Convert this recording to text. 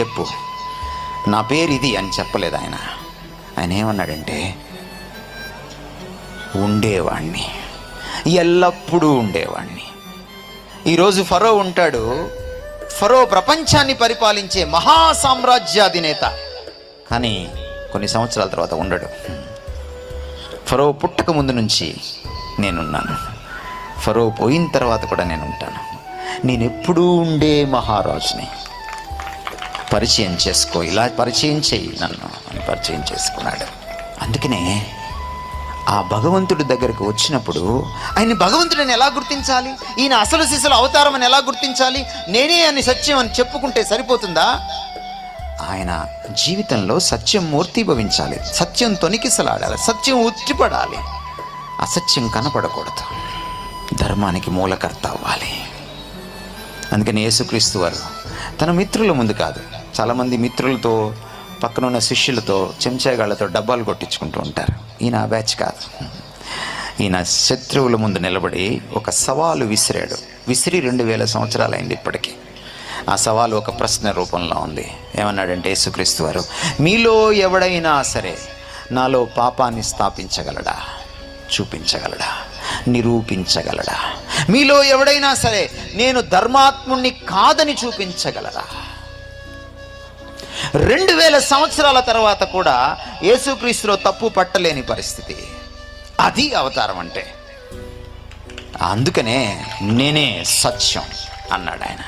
చెప్పు. నా పేరు ఇది అని చెప్పలేదు ఆయన. ఆయన ఏమన్నాడంటే ఉండేవాణ్ణి. ఎల్లప్పుడూ ఉండేవాణ్ణి. ఈరోజు ఫరో ఉంటాడు. ఫరో ప్రపంచాన్ని పరిపాలించే మహా సామ్రాజ్యాధినేత కానీ కొన్ని సంవత్సరాల తర్వాత ఉండడు. ఫరో పుట్టక ముందు నుంచి నేనున్నాను. ఫరో పోయిన తర్వాత కూడా నేను ఉంటాను నేను ఎప్పుడూ ఉండే మహారాజుని. పరిచయం చేసుకో. ఇలా పరిచయం చెయ్యి నన్ను. అని పరిచయం చేసుకున్నాడు. అందుకనే ఆ భగవంతుడి దగ్గరకు వచ్చినప్పుడు ఆయన భగవంతుడిని ఎలా గుర్తించాలి? ఈయన అసలు శిశుల అవతారం అని ఎలా గుర్తించాలి? నేనే అని సత్యం అని చెప్పుకుంటే సరిపోతుందా? ఆయన జీవితంలో సత్యం మూర్తిభవించాలి. సత్యం తొనికిసలాడాలి. సత్యం ఉట్టిపడాలి. అసత్యం కనపడకూడదు. ధర్మానికి మూలకర్త అవ్వాలి. అందుకని యేసుక్రీస్తు వారు తన మిత్రుల ముందు కాదు చాలామంది మిత్రులతో పక్కనున్న శిష్యులతో చెంచాగాళ్ళతో డబ్బాలు కొట్టించుకుంటూ ఉంటారు. ఈయన ఆ బ్యాచ్ కాదు. ఈయన శత్రువుల ముందు నిలబడి ఒక సవాలు విసిరాడు. విసిరి రెండు వేల సంవత్సరాలు అయింది ఇప్పటికీ. ఆ సవాలు ఒక ప్రశ్న రూపంలో ఉంది. ఏమన్నాడంటే యేసుక్రీస్తు వారు మీలో ఎవడైనా సరే నాలో పాపాన్ని స్థాపించగలడా? చూపించగలడా? నిరూపించగలడా? మీలో ఎవడైనా సరే నేను ధర్మాత్ముణ్ణి కాదని చూపించగలరా? రెండు వేల సంవత్సరాల తర్వాత కూడా యేసుక్రీస్తులో తప్పు పట్టలేని పరిస్థితి. అది అవతారం అంటే. అందుకనే నేనే సత్యం అన్నాడు ఆయన